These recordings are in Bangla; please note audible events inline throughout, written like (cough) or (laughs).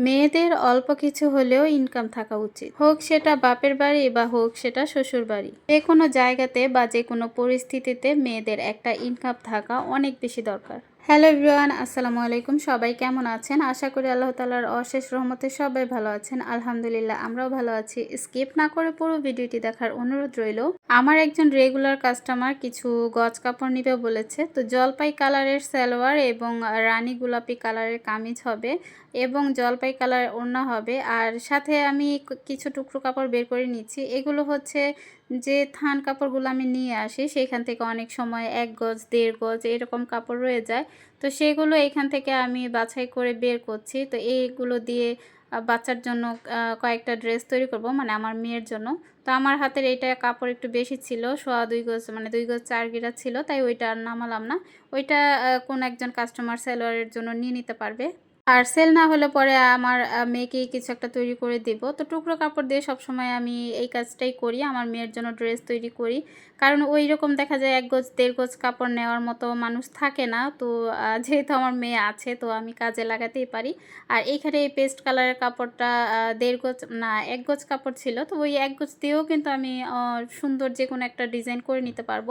মেয়েদের অল্প কিছু হলেও ইনকাম থাকা উচিত। হোক সেটা বাপের বাড়ি বা হোক সেটা শ্বশুর বাড়ি। যে কোনো জায়গাতে বা যে কোনো পরিস্থিতিতে মেয়েদের একটা ইনকাম থাকা অনেক বেশি দরকার। হ্যালো এভরিওয়ান, আসসালামু আলাইকুম। সবাই কেমন আছেন? আশা করি আল্লাহ তালার অশেষ রহমতে সবাই ভালো আছেন। আলহামদুলিল্লাহ, আমরাও ভালো আছি। স্কিপ না করে পুরো ভিডিওটি দেখার অনুরোধ রইল। আমার একজন রেগুলার কাস্টমার কিছু গজ কাপড় নিবে বলেছে। তো জলপাই কালারের সালোয়ার এবং রানী গোলাপি কালারের কামিজ হবে এবং জলপাই কালার ওড়না হবে। আর সাথে আমি কিছু টুকরো কাপড় বের করে নিচ্ছি। এগুলো হচ্ছে যে থান কাপড়গুলো আমি নিয়ে আসি, সেখান থেকে অনেক সময় এক গজ, দেড় গজ এরকম কাপড় রয়ে যায়। তো সেগুলো এখান থেকে আমি বাছাই করে বের করছি। তো এইগুলো দিয়ে বাচ্চার জন্য কয়েকটা ড্রেস তৈরি করব মানে আমার মেয়ের জন্য। তো আমার হাতের এইটা কাপড় একটু বেশি ছিল, সোয়া দুই গজ মানে দুই গজ চার গিরা ছিল, তাই ওইটা আর নামালাম না। ওইটা কোন একজন কাস্টমার সেলোয়ারের জন্য নিয়ে নিতে পারবে। আর সেল না হলে পরে আমার মেয়েকেই কিছু একটা তৈরি করে দেব। তো টুকরো কাপড় দিয়ে সবসময় আমি এই কাজটাই করি, আমার মেয়ের জন্য ড্রেস তৈরি করি। কারণ ওই রকম দেখা যায় এক গোজ দেড় গোজ কাপড় নেওয়ার মতো মানুষ থাকে না। তো যেহেতু আমার মেয়ে আছে, তো আমি কাজে লাগাতেই পারি। আর এইখানে এই পেস্ট কালারের কাপড়টা দেড় গোজ না, এক গোজ কাপড় ছিল। তো ওই এক গোজ দিয়েও কিন্তু আমি সুন্দর যে কোনো একটা ডিজাইন করে নিতে পারব।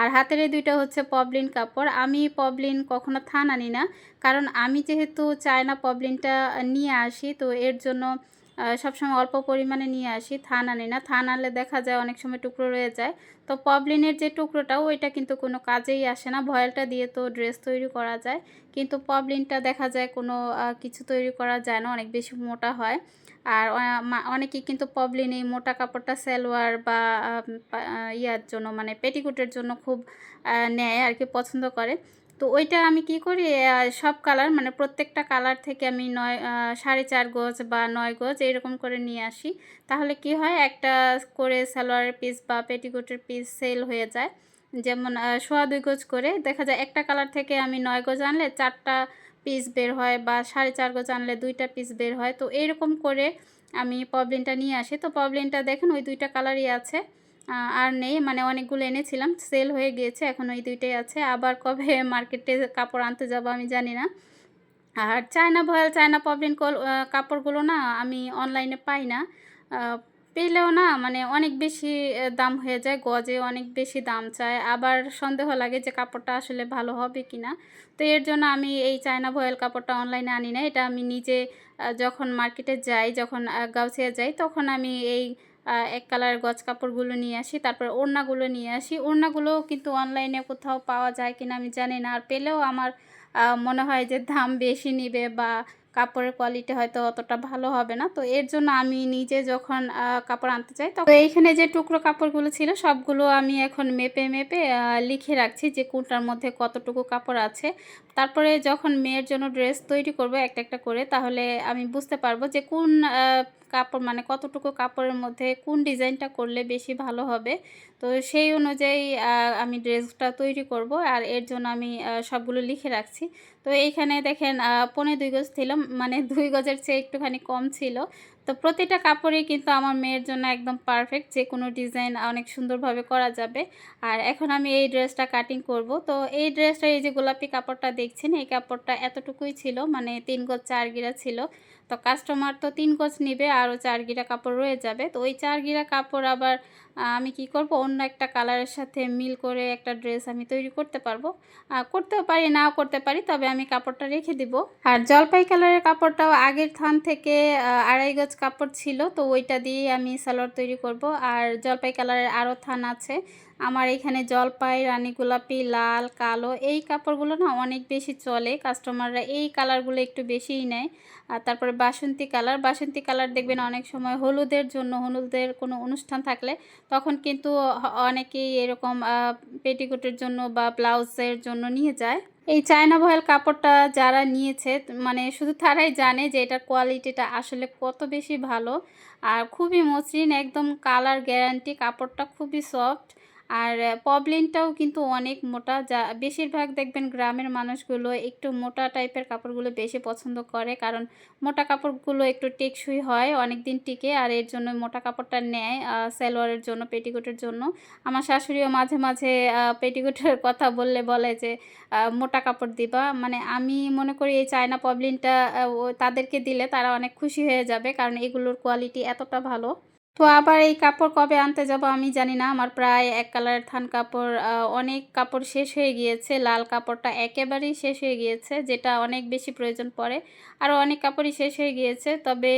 আর হাতের এই দুইটা হচ্ছে পবলিন কাপড়। আমি পবলিন কখনো থান আনি না, কারণ আমি যেহেতু চায়না পবলিনটা নিয়ে আসি, তো এর জন্য সবসময় অল্প পরিমাণে নিয়ে আসি, থান আনি না। থান আনলে দেখা যায় অনেক সময় টুকরো রয়ে যায়। তো পবলিনের যে টুকরোটা, ওইটা কিন্তু কোনো কাজেই আসে না। ভয়েলটা দিয়ে তো ড্রেস তৈরি করা যায়। কিন্তু পবলিনটা দেখা যায় কোনো কিছু তৈরি করা যায় না, অনেক বেশি মোটা হয়। আর অনেকেই কিন্তু পবলিন এই মোটা কাপড়টা সালোয়ার বা ইয়ার জন্য মানে পেটিকুটের জন্য খুব নেয় আর কি, পছন্দ করে। তো ওইটা আমি কি করি সব কালার মানে প্রত্যেকটা কালার থেকে আমি নয় সাড়ে চার গজ বা নয় গজ এরকম করে নিয়ে আসি। তাহলে কি হয়, একটা করে সালোয়ারের পিস বা পেটিকোটের পিস সেল হয়ে যায়। যেমন সোয়া দুই গজ করে, দেখা যায় একটা কালার থেকে আমি নয় গজ আনলে চারটা পিস বের হয় বা সাড়ে চার গজ আনলে দুইটা পিস বের হয়। তো এরকম করে আমি পবলিনটা নিয়ে আসি। তো পবলিনটা দেখেন ওই দুইটা কালারই আছে। আর নেই মানে অনেকগুলো এনেছিলাম। সেল হয়ে গিয়েছে, এখন ওই দুইটাই আছে। আবার কবে (laughs) মার্কেটে কাপড় আনতে যাব আমি জানি না। আর চায়না ভয়াল চায়না পবলিন কাপড়গুলো না আমি অনলাইনে পাই না। পেলেও না মানে অনেক বেশি দাম হয়ে যায়, গজে অনেক বেশি দাম চায়। আবার সন্দেহ লাগে যে কাপড়টা আসলে ভালো হবে কি না তো এর জন্য আমি এই চায়না ভয়েল কাপড়টা অনলাইনে আনি না। এটা আমি নিজে যখন মার্কেটে যাই, যখন গাউছিয়া যাই, তখন আমি এই এক কালারের গজ কাপড়গুলো নিয়ে আসি, তারপর ওড়নাগুলো নিয়ে আসি। ওড়নাগুলোও কিন্তু অনলাইনে কোথাও পাওয়া যায় কিনা আমি জানি না। আর পেলেও আমার মনে হয় যে দাম বেশি নিবে বা কাপড়ের কোয়ালিটি হয়তো অতটা ভালো হবে না। তো এর জন্য আমি নিজে যখন কাপড় আনতে চাই তো এইখানে যে টুকরো কাপড়গুলো ছিল, সবগুলো আমি এখন মেপে মেপে লিখে রাখছি যে কোনটার মধ্যে কতটুকু কাপড় আছে। তারপরে যখন মেয়ের জন্য ড্রেস তৈরি করব একটা একটা করে, তাহলে আমি বুঝতে পারব যে কোন কাপড় মানে কতটুকু কাপড়ের মধ্যে কোন ডিজাইনটা করলে বেশি ভালো হবে। তো সেই অনুযায়ী আমি ড্রেসটা তৈরি করব আর এর জন্য আমি সবগুলো লিখে রাখছি। তো এইখানে দেখেন পনে দুই গজ ছিল মানে দুই গজের চেয়ে একটুখানি কম ছিল। তো প্রতিটা কাপড়ই কিন্তু আমার মেয়ের জন্য একদম পারফেক্ট যে কোনো ডিজাইন অনেক সুন্দরভাবে করা যাবে। আর এখন আমি এই ড্রেসটা কাটিং করব। তো এই ড্রেসটা এই যে গোলাপি কাপড়টা দেখছেন, এই কাপড়টা এতটুকুই ছিল মানে তিন গজ চার গিরা ছিল। তো কাস্টমার তো তিন গজ নিবে, আরও চার গিরা কাপড় রয়ে যাবে। তো ওই চার গিরা কাপড় আবার আমি কি করব? অন্য একটা কালারের সাথে মিল করে একটা ড্রেস আমি তৈরি করতে পারব। করতেও পারি, নাও করতে পারি, তবে আমি কাপড়টা রেখে দিব। আর জলপাই কালারের কাপড়টাও আগের থান থেকে আড়াই গজ কাপড় ছিল, তো ওইটা দিয়েই আমি সালোয়ার তৈরি করব। আর জলপাই কালারের আরও থান আছে আমার এখানে জলপাই, রানী গোলাপি, লাল, কালো এই কাপড়গুলো না অনেক বেশি চলে। কাস্টমাররা এই কালারগুলো একটু বেশিই নেয়। আর তারপরে বাসন্তী কালার বাসন্তী কালার দেখবেন অনেক সময় হলুদের জন্য, হলুদের কোনো অনুষ্ঠান থাকলে তখন কিন্তু অনেকেই এরকম পেটিকোটের জন্য বা ব্লাউজের জন্য নিয়ে যায়। এই চায়না ভয়েল কাপড়টা যারা নিয়েছে মানে শুধু তারাই জানে যে এটার কোয়ালিটিটা আসলে কত বেশি ভালো। আর খুবই মসৃণ, একদম কালার গ্যারান্টি, কাপড়টা খুবই সফট। আর পবলিনটাও কিন্তু অনেক মোটা। যা, বেশিরভাগ দেখবেন গ্রামের মানুষগুলো একটু মোটা টাইপের কাপড়গুলো বেশি পছন্দ করে। কারণ মোটা কাপড়গুলো একটু টেকসই হয় অনেক দিন টিকে। আর এর জন্য মোটা কাপড়টা নেয় সালোয়ারের জন্য, পেটিকোটের জন্য। আমার শাশুড়িও মাঝে মাঝে পেটিকোটের (laughs) কথা বললে বলে যে মোটা কাপড় দিবা। মানে আমি মনে করি এই চায়না পবলিনটা তাদেরকে দিলে তারা অনেক খুশি হয়ে যাবে। কারণ এগুলোর কোয়ালিটি এতটা ভালো। তো আবার এই কাপড় কবে আনতে যাব আমি জানি না। আমার প্রায় এক কালারের থান কাপড় অনেক কাপড় শেষ হয়ে গিয়েছে। লাল কাপড়টা একেবারেই শেষ হয়ে গিয়েছে, যেটা অনেক বেশি প্রয়োজন পড়ে। আরও অনেক কাপড়ই শেষ হয়ে গিয়েছে, তবে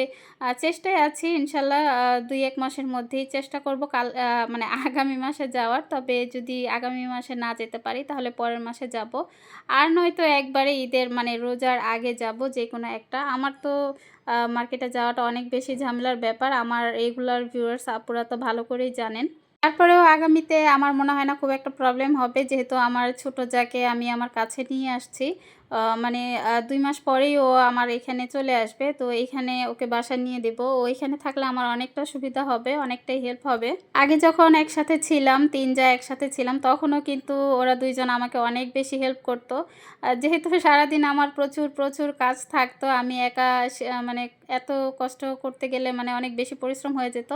চেষ্টায় আছি ইনশাল্লাহ দুই এক মাসের মধ্যেই চেষ্টা করব কাল মানে আগামী মাসে যাওয়ার। তবে যদি আগামী মাসে না যেতে পারি, তাহলে পরের মাসে যাব। আর নয়তো একবারে ঈদের মানে রোজার আগে যাব যে কোনো একটা। আমার তো মার্কেটে যাওয়াটা অনেক বেশি ঝামেলার ব্যাপার। আমার রেগুলার ভিউয়ার্স আপুরা তো ভালো করেই জানেন। তারপরেও আগামীতে আমার মনে হয় না খুব একটা প্রবলেম হবে। যেহেতু আমার ছোট যাকে আমি আমার কাছে নিয়ে আসছি। মানে দুই মাস পরেই ও আমার এখানে চলে আসবে। তো এইখানে ওকে বাসা নিয়ে দেবো। ও এখানে থাকলে আমার অনেকটা সুবিধা হবে, অনেকটাই হেল্প হবে। আগে যখন একসাথে ছিলাম, তিন যা একসাথে ছিলাম, তখনও কিন্তু ওরা দুইজন আমাকে অনেক বেশি হেল্প করতো। যেহেতু সারাদিন আমার প্রচুর প্রচুর কাজ থাকতো, আমি একা মানে এত কষ্ট করতে গেলে মানে অনেক বেশি পরিশ্রম হয়ে যেত।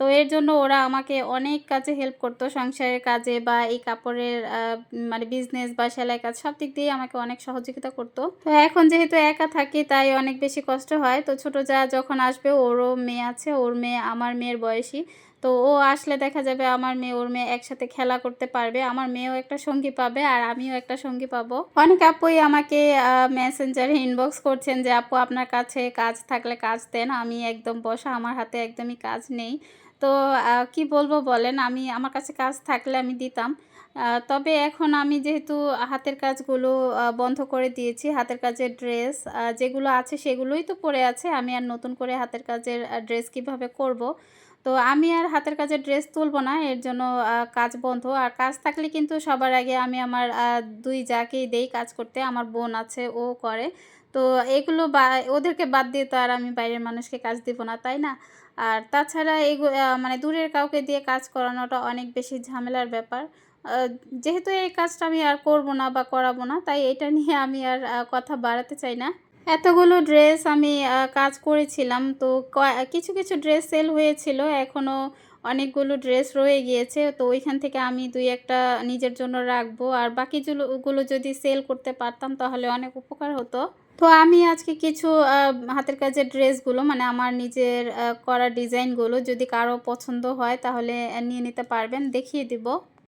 তো এর জন্য ওরা আমাকে অনেক কাজে হেল্প করতো। সংসারের কাজে বা এই কাপড়ের মানে বিজনেস বা সেলাই কাজ সব দিক দিয়ে আমাকে অনেক সহযোগিতা করতো। তো এখন যেহেতু একা থাকি, তাই অনেক বেশি কষ্ট হয়। তো ছোট যা যখন আসবে, ওরও মেয়ে আছে, ওর মেয়ে আমার মেয়ের বয়সী। তো ও আসলে দেখা যাবে আমার মেয়ে, ওর মেয়ে একসাথে খেলা করতে পারবে। আমার মেয়েও একটা সঙ্গী পাবে আর আমিও একটা সঙ্গী পাবো। অনেক আপুই আমাকে মেসেঞ্জারে ইনবক্স করছেন যে, আপু, আপনার কাছে কাজ থাকলে কাজ দেন। আমি একদম বসা, আমার হাতে একদমই কাজ নেই। তো কি বলব বলেন? আমি, আমার কাছে কাজ থাকলে আমি দিতাম। তবে এখন আমি যেহেতু হাতের কাজগুলো বন্ধ করে দিয়েছি, হাতের কাজের ড্রেস যেগুলো আছে সেগুলোই তো পরে আছে। আমি আর নতুন করে হাতের কাজের ড্রেস কীভাবে করব। তো আমি আর হাতের কাজের ড্রেস তুলবো না, এর জন্য কাজ বন্ধ। আর কাজ থাকলে কিন্তু সবার আগে আমি আমার দুই যাকেই দেই কাজ করতে, আমার বোন আছে, ও করে। তো এগুলো বা, ওদেরকে বাদ দিয়ে তো আর আমি বাইরের মানুষকে কাজ দিব না, তাই না? আর তাছাড়া এই মানে দূরের কাউকে দিয়ে কাজ করানোটা অনেক বেশি ঝামেলার ব্যাপার। যেহেতু এই কাজটা আমি আর করব না বা করাবো না, তাই এটা নিয়ে আমি আর কথা বাড়াতে চাই না। এতগুলো ড্রেস আমি কাজ করেছিলাম, তো কিছু কিছু ড্রেস সেল হয়েছিল এখনও অনেকগুলো ড্রেস রয়ে গিয়েছে, তো ওইখান থেকে আমি দুই একটা নিজের জন্য রাখব। আর বাকিগুলো যদি সেল করতে পারতাম, তাহলে অনেক উপকার হতো। তো আমি আজকে কিছু হাতের কাজের ড্রেসগুলো মানে আমার নিজের করা ডিজাইনগুলো যদি কারও পছন্দ হয় তাহলে নিয়ে নিতে পারবেন, দেখিয়ে দিব।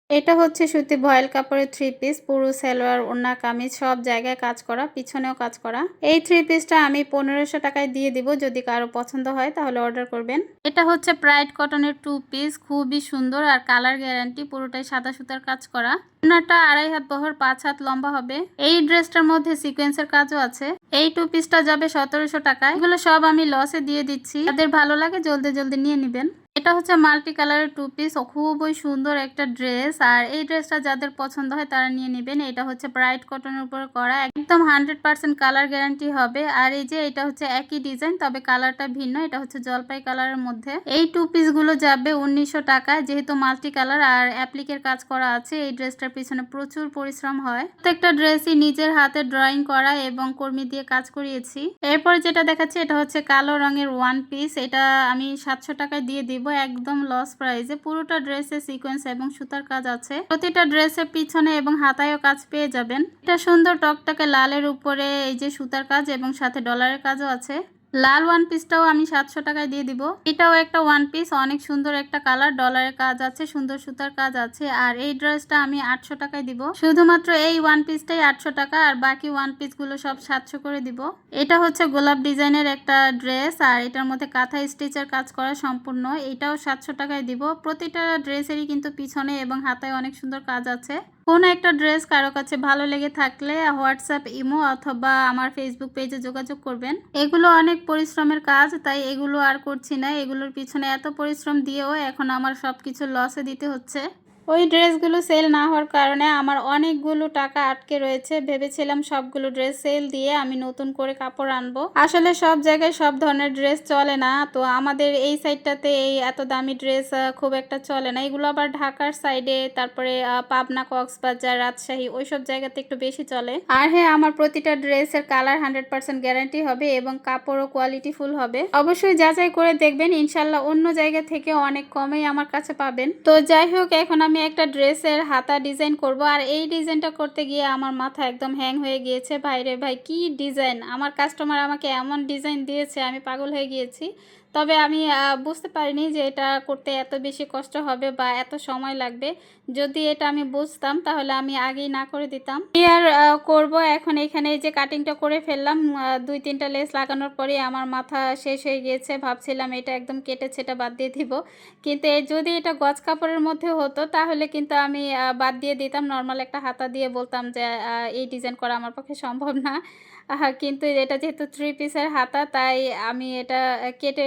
এটা হচ্ছে সুতি ভয়েল কাপড়ের থ্রি পিস পুরো, সালোয়ার ওনা কামিজ, সব জায়গায় কাজ করা, পিছনেও কাজ করা। এই থ্রি পিসটা আমি পনেরোশো টাকায় দিয়ে দিব, যদি কারও পছন্দ হয় তাহলে অর্ডার করবেন। এটা হচ্ছে প্রাইড কটনের টু পিস খুবই সুন্দর আর কালার গ্যারান্টি পুরোটাই সাদা সুতার কাজ করা। ওনাটা আড়াই হাত বহর, পাঁচ হাত লম্বা হবে। এই ড্রেসটার মধ্যে সিকোয়েন্সের কাজও আছে। এই টু পিসটা যাবে সতেরোশো টাকায়। এগুলো সব আমি লসে দিয়ে দিচ্ছি। তাদের ভালো লাগে জলদি জলদি নিয়ে নেবেন। এটা হচ্ছে মাল্টি কালারের টু পিস। খুবই সুন্দর একটা ড্রেস। আর এই ড্রেসটা যাদের পছন্দ হয় তারা নিয়ে নেবেন। এটা হচ্ছে ব্রাইট কটনের উপর করা। একদম হান্ড্রেড পার্সেন্ট কালার গ্যারান্টি হবে। আর এই যে এটা হচ্ছে একই ডিজাইন, তবে কালারটা ভিন্ন। এটা হচ্ছে জলপাই কালারের মধ্যে। এই টু পিসগুলো যাবে উনিশশো টাকায়, যেহেতু মাল্টি কালার আর অ্যাপ্লিকের কাজ করা আছে, এই ড্রেসটার পিছনে প্রচুর পরিশ্রম হয়। প্রত্যেকটা ড্রেসই নিজের হাতে ড্রয়িং করা এবং কর্মী দিয়ে কাজ করিয়েছি। এরপর যেটা দেখাচ্ছি, এটা হচ্ছে কালো রঙের ওয়ান পিস। এটা আমি সাতশো টাকায় দিয়ে দিব। একদম লস প্রাইজে পুরোটা ড্রেসে সিকোয়েন্স এবং সুতার কাজ আছে। প্রতিটা ড্রেসের পিছনে এবং হাতায়ও কাজ পেয়ে যাবেন। এটা সুন্দর টকটাকে লালের উপরে এই যে সুতার কাজ এবং সাথে ডলারের কাজও আছে। লাল ওয়ান পিসটাও আমি সাতশো টাকায় দিয়ে দিব। এটাও একটা ওয়ান পিস অনেক সুন্দর একটা কালার ডলারের কাজ আছে, সুন্দর সুতার কাজ আছে, আর এই ড্রেসটা আমি আটশো টাকায় দিব। শুধুমাত্র এই ওয়ান পিসটাই আটশো টাকা, আর বাকি ওয়ান পিসগুলো সব সাতশো করে দিব। এটা হচ্ছে গোলাপ ডিজাইনের একটা ড্রেস আর এটার মধ্যে কাঁথা স্টিচের কাজ করা সম্পূর্ণ। এটাও সাতশো টাকায় দিব। প্রতিটা ড্রেসেরই কিন্তু পিছনে এবং হাতায় অনেক সুন্দর কাজ আছে। কোনো একটা ড্রেস কারও কাছে ভালো লেগে থাকলে হোয়াটসঅ্যাপ, ইমো অথবা আমার ফেসবুক পেজে যোগাযোগ করবেন। এগুলো অনেক পরিশ্রমের কাজ, তাই এগুলো আর করছি না। এগুলোর পিছনে এত পরিশ্রম দিয়েও এখন আমার সব কিছু লসে দিতে হচ্ছে। ওই ড্রেসগুলো সেল না হওয়ার কারণে আমার অনেকগুলো টাকা আটকে রয়েছে। ভেবেছিলাম সবগুলো ড্রেস সেল দিয়ে আমি নতুন করে কাপড় আনব। আসলে সব জায়গায় সব ধরনের ড্রেস চলে না। তো আমাদের এই সাইডটাতে এই এত দামি ড্রেস খুব একটা চলে না। এগুলো আবার ঢাকার সাইডে তারপরে পাবনা, কক্সবাজার, রাজশাহী, ওইসব জায়গাতে একটু বেশি চলে। আর হ্যাঁ আমার প্রতিটা ড্রেসের কালার হান্ড্রেড পার্সেন্ট গ্যারান্টি হবে এবং কাপড়ও কোয়ালিটি ফুল হবে। অবশ্যই যাচাই করে দেখবেন। ইনশাল্লাহ অন্য জায়গা থেকে অনেক কমেই আমার কাছে পাবেন। তো যাই হোক, এখন আমি একটা ড্রেসের হাতা ডিজাইন করব আর এই ডিজাইনটা করতে গিয়ে আমার মাথা একদম হ্যাং হয়ে গিয়েছে। ভাইরে ভাই, কি ডিজাইন? আমার কাস্টমার আমাকে এমন ডিজাইন দিয়েছে, আমি পাগল হয়ে গিয়েছি। তবে আমি বুঝতে পারিনি যে এটা করতে এত বেশি কষ্ট হবে বা এত সময় লাগবে। যদি এটা আমি বুঝতাম, তাহলে আমি আগেই না করে দিতাম। আর করব এখন এখানে যে কাটিংটা করে ফেললাম দুই তিনটা লেস লাগানোর পরে আমার মাথা শেষ হয়ে গিয়েছে। ভাবছিলাম এটা একদম কেটে ছেটা বাদ দিয়ে দিব। কিন্তু যদি এটা গজ কাপড়ের মধ্যে হতো তাহলে কিন্তু আমি বাদ দিয়ে দিতাম। নর্মাল একটা হাতা দিয়ে বলতাম যে এই ডিজাইন করা আমার পক্ষে সম্ভব না। কিন্তু এটা যেহেতু থ্রি পিসের হাতা, তাই আমি এটা কেটে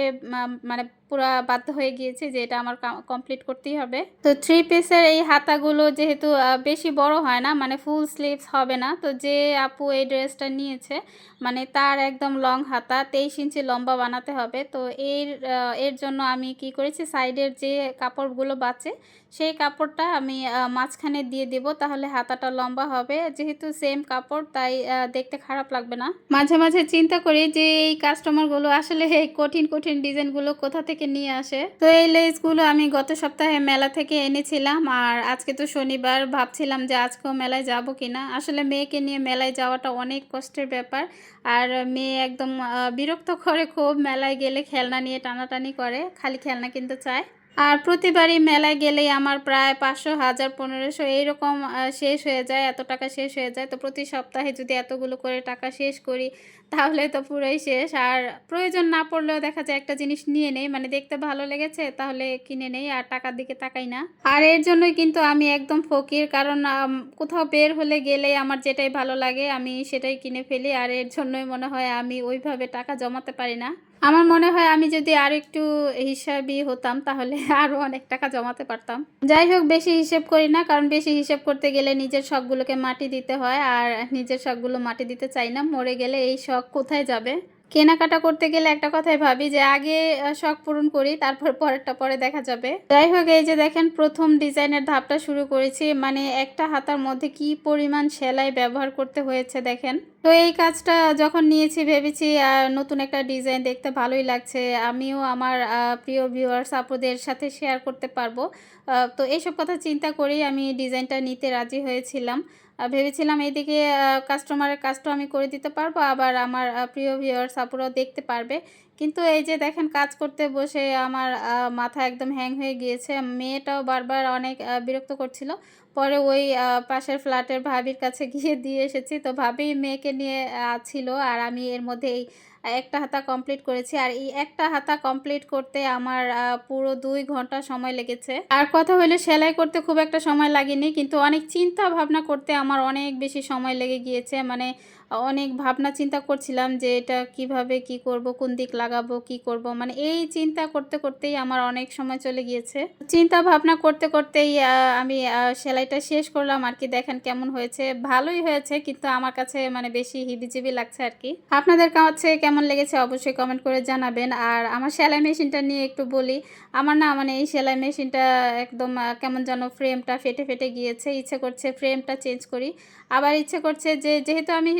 মানে পুরা বাধ্য হয়ে গিয়েছি যে এটা আমার কমপ্লিট করতেই হবে। তো থ্রি পিসের এই হাতাগুলো যেহেতু বেশি বড় হয় না মানে ফুল স্লিভস হবে না, তো যে আপু এই ড্রেসটা নিয়েছে মানে তার একদম লং হাতা, তেইশ ইঞ্চি লম্বা বানাতে হবে। তো এর এর জন্য আমি কি করেছি সাইডের যে কাপড়গুলো বাঁচে, সেই কাপড়টা আমি মাঝখানে দিয়ে দিব, তাহলে হাতাটা লম্বা হবে। যেহেতু সেম কাপড়, তাই দেখতে খারাপ লাগবে না। মাঝে মাঝে চিন্তা করি যে এই কাস্টমারগুলো আসলে কঠিন কঠিন ডিজাইনগুলো কোথা থেকে নিয়ে আসে। তো এই লেসগুলো আমি গত সপ্তাহে মেলা থেকে এনেছিলাম আর আজকে তো শনিবার, ভাবছিলাম যে আজকেও মেলায় যাব কিনা। আসলে মেয়েকে নিয়ে মেলায় যাওয়াটা অনেক কষ্টের ব্যাপার আর মেয়ে একদম বিরক্ত করে খুব মেলায় গেলে খেলনা নিয়ে টানাটানি করে, খালি খেলনা কিনতে চায়। আর প্রতিবারই মেলায় গেলেই আমার প্রায় পাঁচশো, হাজার, পনেরোশো এইরকম শেষ হয়ে যায়, এত টাকা শেষ হয়ে যায়। তো প্রতি সপ্তাহে যদি এতগুলো করে টাকা শেষ করি তাহলে তো পুরোই শেষ। আর প্রয়োজন না পড়লেও দেখা যায় একটা জিনিস নিয়ে নেই মানে দেখতে ভালো লেগেছে তাহলে কিনে নেই, আর টাকার দিকে তাকাই না। আর এর জন্যই কিন্তু আমি একদম ফকির, কারণ কোথাও বের হলে গেলেই আমার যেটাই ভালো লাগে আমি সেটাই কিনে ফেলি, আর এর জন্যই মনে হয় আমি ওইভাবে টাকা জমাতে পারি না। আমার মনে হয় আমি যদি আর একটু হিসাবই হতাম তাহলে (laughs) আরও অনেক টাকা জমাতে পারতাম। যাই হোক, বেশি হিসেব করি না, কারণ বেশি হিসেব করতে গেলে নিজের শখগুলোকে মাটি দিতে হয়, আর নিজের শখগুলো মাটি দিতে চাই না, মরে গেলে এই শখ কোথায় যাবে? কেনাকাটা করতে গেলে একটা কথাই ভাবি যে আগে শখ পূরণ করি, তারপর পরেরটা পরে দেখা যাবে। যাই হোক, এই যে দেখেন, প্রথম ডিজাইনের ধাপটা শুরু করেছি। মানে একটা হাতার মধ্যে কি পরিমাণ সেলাই ব্যবহার করতে হয়েছে দেখেন। তো এই কাজটা যখন নিয়েছি, ভেবেছি নতুন একটা ডিজাইন দেখতে ভালোই লাগছে। আমিও আমার প্রিয় ভিউয়ার্স আপুদের সাথে শেয়ার করতে পারব। তো এইসব কথা চিন্তা করেই আমি ডিজাইনটা নিতে রাজি হয়েছিলাম। ভেবেছিলাম এইদিকে কাস্টমারের কাজটা আমি করে দিতে পারব, আবার আমার প্রিয় ভিউয়ার্স আপুরাও দেখতে পারবে। কিন্তু এই যে দেখেন, কাজ করতে বসে আমার মাথা একদম হ্যাং হয়ে গিয়েছে। মেয়েটাও বারবার অনেক বিরক্ত করছিল। পরে ওই পাশের ফ্ল্যাটের ভাবির কাছে গিয়ে (laughs) দিয়ে এসেছি। তো ভাবি মেয়েকে নিয়ে ছিল আর আমি এর মধ্যে এই একটা হাতা কমপ্লিট করেছি। আর এই একটা হাতা কমপ্লিট করতে আমার পুরো দুই ঘণ্টা সময় লেগেছে। আর কথা হলো সেলাই করতে খুব একটা সময় লাগেনি, কিন্তু অনেক চিন্তা ভাবনা করতে আমার অনেক বেশি সময় লেগে গিয়েছে। মানে অনেক ভাবনা চিন্তা করছিলাম যে এটা কীভাবে, কি করব, কোন দিক লাগাবো, কি করব? মানে এই চিন্তা করতে করতেই আমার অনেক সময় চলে গিয়েছে। চিন্তা ভাবনা করতে করতেই আমি সেলাইটা শেষ করলাম। আর কি দেখেন কেমন হয়েছে। ভালোই হয়েছে, কিন্তু আমার কাছে মানে বেশি হিবিজিবি লাগছে আর কি। আপনাদের কাছে কেমন লেগেছে অবশ্যই কমেন্ট করে জানাবেন। আর আমার সেলাই মেশিনটা নিয়ে একটু বলি, আমার না মানে এই সেলাই মেশিনটা একদম কেমন যেন ফ্রেমটা ফেটে ফেটে গিয়েছে। ইচ্ছে করছে ফ্রেমটা চেঞ্জ করি। আবার ইচ্ছে করছে যে, যেহেতু আমি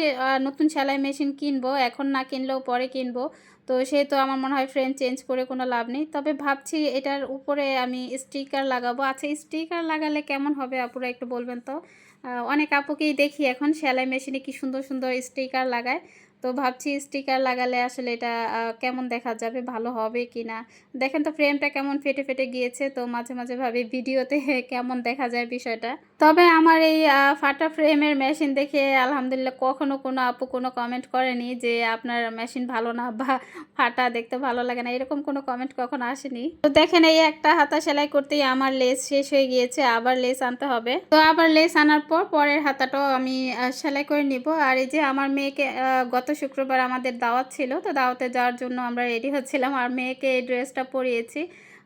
নতুন সেলাই মেশিন কিনবো, এখন না কিনলেও পরে কিনবো, তো সেহেতু আমার মনে হয় ফ্রেম চেঞ্জ করে কোনো লাভ নেই। তবে ভাবছি এটার উপরে আমি স্টিকার লাগাবো। আচ্ছা স্টিকার লাগালে কেমন হবে আপুরা একটু বলবেন তো? অনেক আপুকেই দেখি এখন সেলাই মেশিনে কি সুন্দর সুন্দর স্টিকার লাগায়। তো ভাবছি স্টিকার লাগালে আসলে এটা কেমন দেখা যাবে? ভালো হবে কি না দেখেন তো ফ্রেমটা কেমন ফেটে ফেটে গিয়েছে, তো মাঝে মাঝে ভাবি ভিডিওতে (laughs) কেমন দেখা যায় বিষয়টা। তবে আমার এই ফাটা ফ্রেমের মেশিন দেখে আলহামদুলিল্লাহ কখনো কোনো আপু কোনো কমেন্ট করেনি যে আপনার মেশিন ভালো না বা ফাটা দেখতে ভালো লাগে না, এরকম কোনো কমেন্ট কখনো আসেনি। তো দেখেন এই একটা হাতা সেলাই করতেই আমার লেস শেষ হয়ে গিয়েছে, আবার লেস আনতে হবে। তো আবার লেস আনার পর পরের হাতাটাও আমি সেলাই করে নিব। আর এই যে আমার মেয়েকে গত শুক্রবার আমাদের দাওয়াত ছিল, তো দাওয়াতে যাওয়ার জন্য আমরা রেডি হচ্ছিলাম। আর মেয়েকে এই ড্রেসটা পরিয়েছি।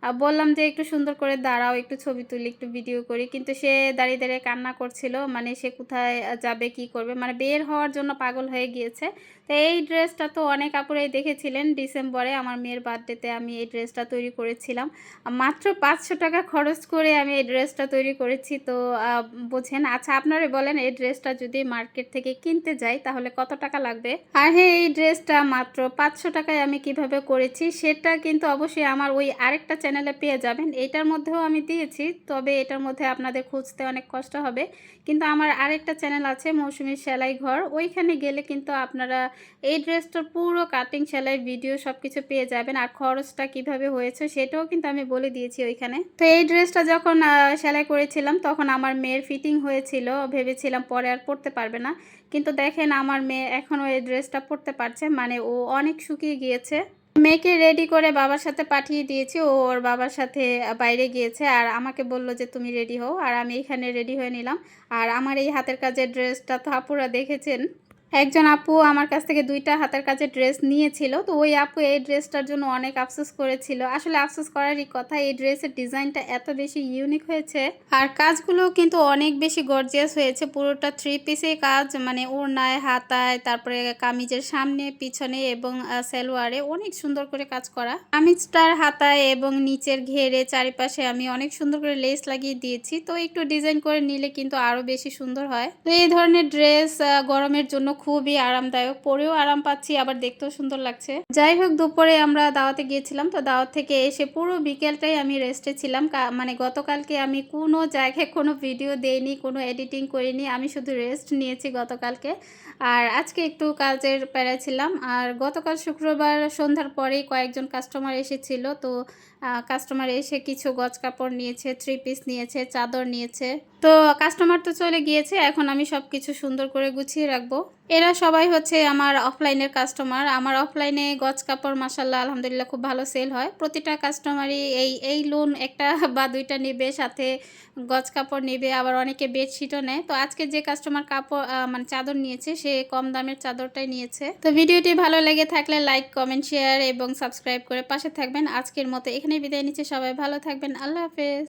আর বললাম যে একটু সুন্দর করে দাঁড়াও, একটু ছবি তুলি, একটু ভিডিও করি। কিন্তু সে দাঁড়িয়ে দাঁড়িয়ে কান্না করছিল মানে সে কোথায় যাবে, কি করবে? মানে বের হওয়ার জন্য পাগল হয়ে গিয়েছে। তো এই ড্রেসটা তো অনেক আপুরাই দেখেছিলেন ডিসেম্বরে, আমার মেয়ের বার্থডেতে আমি এই ড্রেসটা তৈরি করেছিলাম। মাত্র পাঁচশো টাকা খরচ করে আমি এই ড্রেসটা তৈরি করেছি। তো বোঝেন আচ্ছা আপনারা বলেন এই ড্রেসটা যদি মার্কেট থেকে কিনতে যাই, তাহলে কত টাকা লাগবে? আর হ্যাঁ এই ড্রেসটা মাত্র পাঁচশো টাকায় আমি কীভাবে করেছি, সেটা কিন্তু অবশ্যই আমার ওই আরেকটা চ্যানেলে পেয়ে যাবেন। এটার মধ্যেও আমি দিয়েছি, তবে এটার মধ্যে আপনাদের খুঁজতে অনেক কষ্ট হবে। কিন্তু আমার আরেকটা চ্যানেল আছে, মৌসুমী সেলাই ঘর, ওইখানে গেলে কিন্তু আপনারা এই ড্রেসটার পুরো কাটিং সেলাই ভিডিও সব কিছু পেয়ে যাবেন। আর খরচটা কীভাবে হয়েছে সেটাও কিন্তু আমি বলে দিয়েছি ওইখানে। তো এই ড্রেসটা যখন সেলাই করেছিলাম, তখন আমার মেয়ের ফিটিং হয়েছিল। ভেবেছিলাম পরে আর পড়তে পারবে না। কিন্তু দেখেন আমার মেয়ে এখনও এই ড্রেসটা পরতে পারছে। মানে ও অনেক শুকিয়ে গিয়েছে। মেয়েকে রেডি করে বাবার সাথে পাঠিয়ে দিয়েছি। ও ওর বাবার সাথে বাইরে গিয়েছে। আর আমাকে বলল যে, তুমি রেডি হও। আর আমি এখানে রেডি হয়ে নিলাম। আর আমার এই হাতের কাজের ড্রেসটা তো আপুরা দেখেছেন। একজন আপু আমার কাছ থেকে দুইটা হাতের কাছে ড্রেস নিয়েছিল, তো ওই আপু এই ড্রেসটার জন্য অনেক আফসোস করেছিল। আসলে আফসোস করারই কথা, এই ড্রেসের ডিজাইনটা এত বেশি ইউনিক হয়েছে। আর কাজগুলো কিন্তু অনেক বেশি গর্জিয়াস হয়েছে, পুরোটা থ্রি পিসে কাজ মানে ওড়নায়, হাতায়, তারপরে কামিজের সামনে, পিছনে এবং সালোয়ারে অনেক সুন্দর করে কাজ করা। কামিজটার হাতায় এবং নিচের ঘেরে চারিপাশে আমি অনেক সুন্দর করে লেস লাগিয়ে দিয়েছি, তো একটু ডিজাইন করে নিলে কিন্তু আরও বেশি সুন্দর হয়। তো এই ধরনের ড্রেস গরমের জন্য খুবই আরামদায়ক। পরেও আরাম পাচ্ছি, আবার দেখতেও সুন্দর লাগছে। যাই হোক দুপুরে আমরা দাওয়াতে গিয়েছিলাম, তো দাওয়াত থেকে এসে পুরো বিকেলটাই আমি রেস্টে ছিলাম। মানে গতকালকে আমি কোনো জায়গায় কোনো ভিডিও দেইনি, কোনো এডিটিং করিনি, আমি শুধু রেস্ট নিয়েছি গতকালকে। আর আজকে একটু কাজের প্যারা ছিলাম। আর গতকাল শুক্রবার সন্ধ্যার পরেই কয়েকজন কাস্টমার এসেছিল, তো কাস্টমার এসে কিছু গজ কাপড় নিয়েছে থ্রি পিস নিয়েছে, চাদর নিয়েছে। তো কাস্টমার তো চলে গিয়েছে, এখন আমি সব কিছু সুন্দর করে গুছিয়ে রাখব। এরা সবাই হচ্ছে আমার অফলাইনের কাস্টমার আমার অফলাইনে গজ কাপড় মাসাল্লাহ আলহামদুলিল্লাহ খুব ভালো সেল হয়। প্রতিটা কাস্টমারই এই এই লোন একটা (laughs) বা দুইটা নেবে, সাথে গজ কাপড় নেবে, আবার অনেকে বেডশিটও নেয়। তো আজকে যে কাস্টমার কাপড় মানে চাদর নিয়েছে, সে কম দামের চাদরটাই নিয়েছে। তো ভিডিওটি ভালো লেগে থাকলে লাইক কমেন্ট শেয়ার এবং সাবস্ক্রাইব করে পাশে থাকবেন। আজকের মতো এখানেই বিদায় নিচ্ছে। সবাই ভালো থাকবেন। আল্লাহ হাফেজ।